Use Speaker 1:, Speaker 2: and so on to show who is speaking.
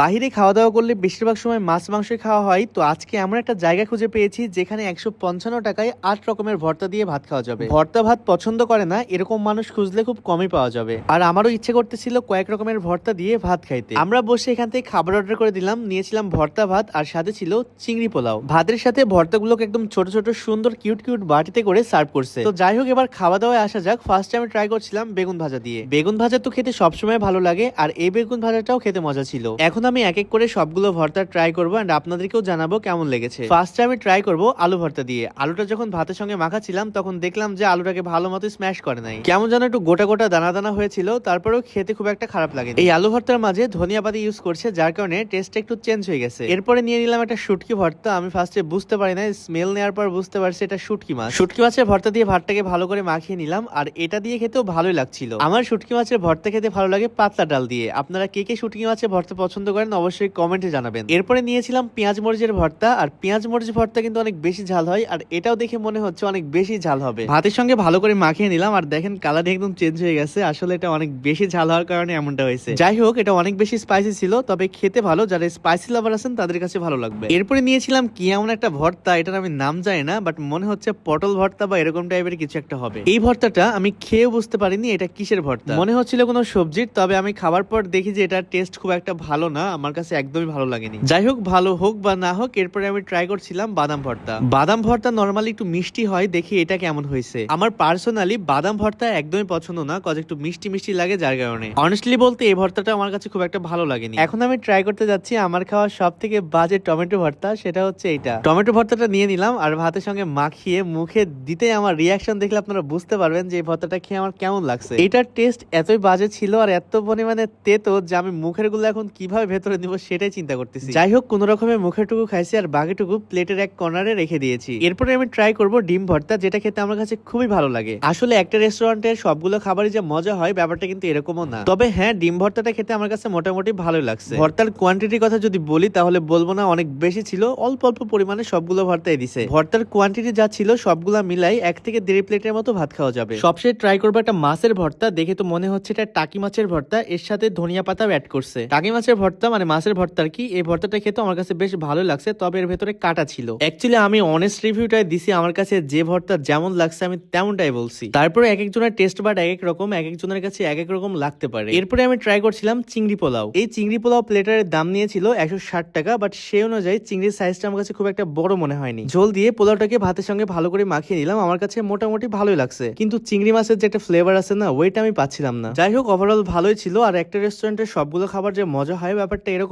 Speaker 1: বাহিরে খাওয়া দাওয়া করলে বেশিরভাগ সময় মাছ মাংসই খাওয়া হয়। তো আজকে এমন একটা জায়গা খুঁজে পেয়েছি যেখানে একশো পঞ্চান্ন টাকায় আট রকমের ভর্তা দিয়ে ভাত খাওয়া যাবে। ভর্তা ভাত পছন্দ করে না, এরকম মানুষ খুঁজলে খুব কমই পাওয়া যাবে। আর আমারও ইচ্ছে করতেছিল কয়েক রকমের ভর্তা দিয়ে ভাত খাইতে। আমরা বসে এখান থেকে খাবার অর্ডার করে দিলাম, নিয়েছিলাম ভর্তা ভাত আর সাথে ছিল চিংড়ি পোলাও। ভাতের সাথে ভর্তাগুলোকে একদম ছোট ছোট, সুন্দর কিউট কিউট বাটিতে করে সার্ভ করছে। তো যাই হোক, এবার খাওয়া দাওয়ায় আসা যাক। ফার্স্ট টাইম ট্রাই করছিলাম বেগুন ভাজা দিয়ে। বেগুন ভাজা তো খেতে সবসময় ভালো লাগে আর এই বেগুন ভাজাটাও খেতে মজা ছিল। এখন আমি এক এক করে সবগুলো ভর্তা ট্রাই করব এন্ড আপনাদেরকেও জানাব কেমন লেগেছে। ফার্স্টে আমি ট্রাই করব আলু ভর্তা দিয়ে। আলুটা যখন ভাতের সঙ্গে মাখাচ্ছিলাম, তখন দেখলাম যে আলুটাকে ভালো মতো স্ম্যাশ করে নাই। কেমন যেন একটু গোটা গোটা দানা দানা হয়েছিল, তারপরেও খেতে খুব একটা খারাপ লাগে এই আলু ভর্তার মাঝে ধনিয়া পাতা ইউজ করছে, যার কারণে টেস্ট একটু চেঞ্জ হয়ে গেছে। এরপরে নিয়ে নিলাম একটা শুটকি ভর্তা, আমি ফার্স্টে বুঝতে পারি না স্মেল নেওয়ার পর বুঝতে পারছি এটা শুটকি মাছ। শুটকি মাছের ভর্তা দিয়ে ভাতটাকে ভালো করে মাখিয়ে নিলাম, আর এটা দিয়ে খেতেও ভালোই লাগছিল। আমার শুটকি মাছের ভর্তা খেতে ভালো লাগে পাতলা ডাল দিয়ে। আপনারা কে কে শুটকি মাছের ভর্তা পছন্দ করেন অবশ্যই কমেন্টে জানাবেন। এরপরে নিয়েছিলাম পেঁয়াজ মরিচের ভর্তা আর পেঁয়াজ মরিচ ভর্তা কিন্তু অনেক বেশি ঝাল হয় আর এটাও দেখে মনে হচ্ছে অনেক বেশি ঝাল হবে। ভাতের সঙ্গে ভালো করে মাখিয়ে নিলাম আর দেখেন কালার একদম চেঞ্জ হয়ে গেছে আসলে এটা অনেক বেশি ঝাল হওয়ার কারণে এমনটা হয়েছে। যাই হোক এটা অনেক বেশি স্পাইসি ছিল তবে খেতে ভালো যারা স্পাইসি লাভার আছেন তাদের কাছে ভালো লাগবে। এরপরে নিয়েছিলাম কি এমন একটা ভর্তা এটার আমি নাম জানি না বাট মনে হচ্ছে পটল ভর্তা বা এরকম টাইপের কিছু একটা হবে। এই ভর্তাটা আমি খেয়ে বুঝতে পারিনি এটা কিসের ভর্তা? মনে হচ্ছিল কোনো সবজির তবে আমি খাবার পর দেখি যে এটা টেস্ট খুব একটা ভালো না আমার কাছে একদমই ভালো লাগেনি। যাই হোক, ভালো হোক বা না হোক, এরপরে আমি ট্রাই করছিলাম বাদাম ভর্তা। বাদাম ভর্তা নর্মালি একটু মিষ্টি হয়, দেখি এটা কেমন হয়েছে। আমার পার্সোনালি বাদাম ভর্তা একদমই পছন্দ না কজ একটু মিষ্টি মিষ্টি লাগে যার কারণে। অনেস্টলি বলতে এই ভর্তাটা আমার কাছে খুব একটা ভালো লাগেনি। এখন আমি ট্রাই করতে যাচ্ছি আমার খাওয়া সব থেকে বাজে টমেটো ভর্তা, সেটা হচ্ছে এটা টমেটো ভর্তাটা নিয়ে নিলাম আর ভাতের সঙ্গে মাখিয়ে মুখে দিতে আমার রিয়াকশন দেখলে আপনারা বুঝতে পারবেন যে এই ভর্তাটা খেয়ে আমার কেমন লাগছে। এটার টেস্ট এতই বাজে ছিল আর এত পরিমাণে তেতো যে আমি মুখেরগুলো এখন কীভাবে ভেতরে নিব সেটাই চিন্তা করতেছি। যাই হোক কোন রকমের মুখের টুকু খাইছি আর বাকিটুকু প্লেটের এক কর্নারে রেখে দিয়েছি। এরপরে আমি ট্রাই করব ডিম ভর্তা, যেটা খেতে আমার কাছে খুবই ভালো লাগে। আসলে একটা রেস্টুরেন্টের সবগুলো খাবারই যে মজা হয়, ব্যাপারটা কিন্তু এরকমও না। তবে হ্যাঁ ডিম ভর্তাটা খেতে আমার কাছে মোটামুটি ভালোই লাগছে। ভর্তার কোয়ান্টিটির কথা যদি বলি, তাহলে বলব না অনেক বেশি ছিল, অল্প অল্প পরিমাণে সবগুলো ভর্তাই দিছে। ভর্তার কোয়ান্টিটি যা ছিল, সবগুলা মিলাই এক থেকে দেড় প্লেটের মতো ভাত খাওয়া যাবে। সবশেষে ট্রাই করব একটা মাছের ভর্তা, দেখে তো মনে হচ্ছে এটা টাকি মাছের ভর্তা, এর সাথে ধনিয়া পাতাও অ্যাড করছে। টাকি মাছের ভর্তা মানে মাছের ভর্তা আর কি? এই ভর্তাটা খেতে আমার কাছে বেশ ভালো লাগছে, তবে এর ভেতরে কাটা ছিল। অ্যাকচুয়ালি আমি অনেস্ট রিভিউটাই দিছি, আমার কাছে যে ভর্তা যেমন লাগছে, আমি তেমনটাই বলছি। তারপরে এক একজনের টেস্ট বাট এক এক রকম, এক একজনের কাছে এক এক রকম লাগতে পারে। এরপরে আমি ট্রাই করছিলাম চিংড়ি পোলাও। এই চিংড়ি পোলাও প্লেটারের দাম নিয়েছিল একশো ষাট টাকা বাট সে অনুযায়ী চিংড়ির সাইজটা আমার কাছে খুব একটা বড় মনে হয়নি। ঝোল দিয়ে পোলাওটাকে ভাতের সঙ্গে ভালো করে মাখিয়ে নিলাম, আমার কাছে মোটামুটি ভালোই লাগছে। কিন্তু চিংড়ি মাছের যে একটা ফ্লেভার আছে না ওইটা আমি পাচ্ছিলাম না। যাই হোক ওভারঅল ভালোই ছিল, আর একটা রেস্টুরেন্টের সবগুলো খাবার যে মজা হয় ব্যাপারটা এরকম